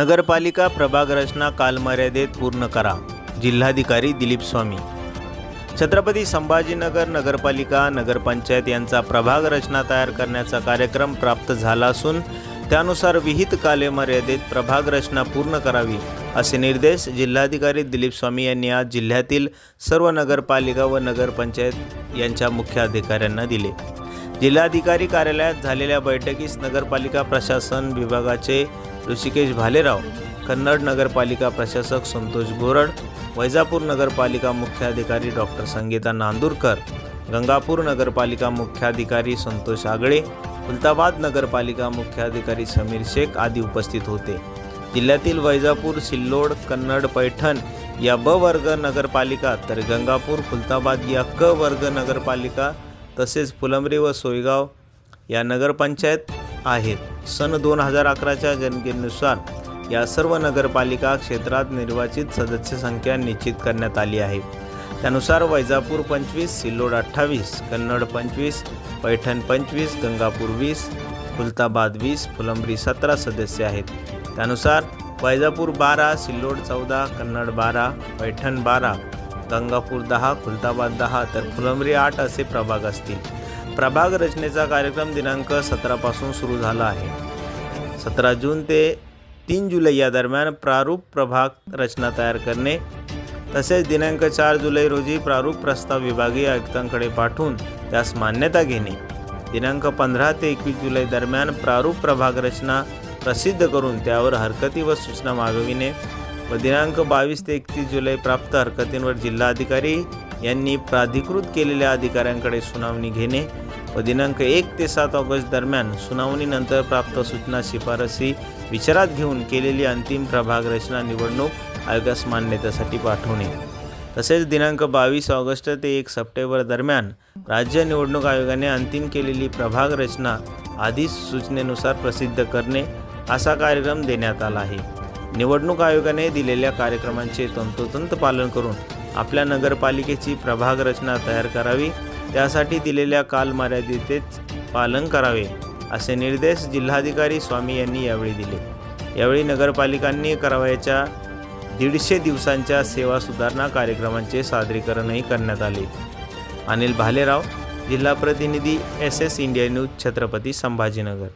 नगरपालिका प्रभाग रचना कालमर्यादेत पूर्ण करा जिल्हाधिकारी दिलीप स्वामी. छत्रपती संभाजीनगर नगरपालिका नगरपंचायत यांचा प्रभाग रचना तयार करण्याचा कार्यक्रम प्राप्त झाला असून त्यानुसार विहित कालमर्यादेत प्रभाग रचना पूर्ण करावी असे निर्देश जिल्हाधिकारी दिलीप स्वामी यांनी आज जिल्ह्यातील सर्व नगरपालिका व नगरपंचायत यांच्या मुख्य अधिकाऱ्यांना दिले. जिल्हाधिकारी कार्यालयात झालेल्या बैठकीस नगरपालिका प्रशासन विभागाचे ऋषिकेश भालेराव कन्नड नगरपालिका प्रशासक संतोष गोरड वैजापूर नगरपालिका मुख्याधिकारी डॉक्टर संगीता नांदूरकर गंगापूर नगरपालिका मुख्याधिकारी संतोष आगळे खुलताबाद नगरपालिका मुख्याधिकारी समीर शेख आदी उपस्थित होते. जिल्ह्यातील वैजापूर सिल्लोड कन्नड पैठण या ब वर्ग नगरपालिका तर गंगापूर खुलताबाद या क वर्ग नगरपालिका तसेच फुलंब्री व सोयगाव या नगरपंचायत आहेत. सन दोन हजार अकराच्या जनगणनेनुसार या सर्व नगरपालिका क्षेत्रात निर्वाचित सदस्य संख्या निश्चित करण्यात आली आहे. त्यानुसार वैजापूर पंचवीस सिल्लोड अठ्ठावीस कन्नड पंचवीस पैठण पंचवीस गंगापूर वीस खुलताबाद वीस फुलंब्री सतरा सदस्य आहेत. त्यानुसार वैजापूर बारा सिल्लोड चौदा कन्नड बारा पैठण बारा गंगापूर दहा खुलताबाद दहा तर फुलंबरी आठ असे प्रभाग असतील. प्रभाग रचनेचा कार्यक्रम दिनांक सतरापासून सुरू झाला आहे. सतरा जून ते तीन जुलै या दरम्यान प्रारूप प्रभाग रचना तयार करणे तसेच दिनांक चार जुलै रोजी प्रारूप प्रस्ताव विभागीय आयुक्तांकडे पाठवून त्यास मान्यता घेणे. दिनांक पंधरा ते एकवीस जुलै दरम्यान प्रारूप प्रभाग रचना प्रसिद्ध करून त्यावर हरकती व सूचना मागविणे व दिनांक बावीस ते एकतीस जुलै प्राप्त हरकतींवर जिल्हाधिकारी यांनी प्राधिकृत केलेल्या अधिकाऱ्यांकडे सुनावणी घेणे व दिनांक एक ते सात ऑगस्ट दरम्यान सुनावणीनंतर प्राप्त सूचना शिफारसी विचारात घेऊन केलेली अंतिम प्रभाग रचना निवडणूक आयोगास मान्यतेसाठी पाठवणे. तसेच दिनांक बावीस ऑगस्ट ते एक सप्टेंबर दरम्यान राज्य निवडणूक आयोगाने अंतिम केलेली प्रभाग रचना आधीच सूचनेनुसार प्रसिद्ध करणे असा कार्यक्रम देण्यात आला आहे. निवडणूक आयोगाने दिलेल्या कार्यक्रमांचे तंतोतंत पालन करून आपल्या नगरपालिकेची प्रभाग रचना तयार करावी. त्यासाठी दिलेल्या कालमर्यादेतेच पालन करावे असे निर्देश जिल्हाधिकारी स्वामी यांनी यावेळी दिले. यावेळी नगरपालिकांनी करावयाच्या दीडशे दिवसांच्या सेवा सुधारणा कार्यक्रमांचे सादरीकरणही करण्यात आले. अनिल भालेराव जिल्हा प्रतिनिधी S S India news Chhatrapati Sambhajinagar.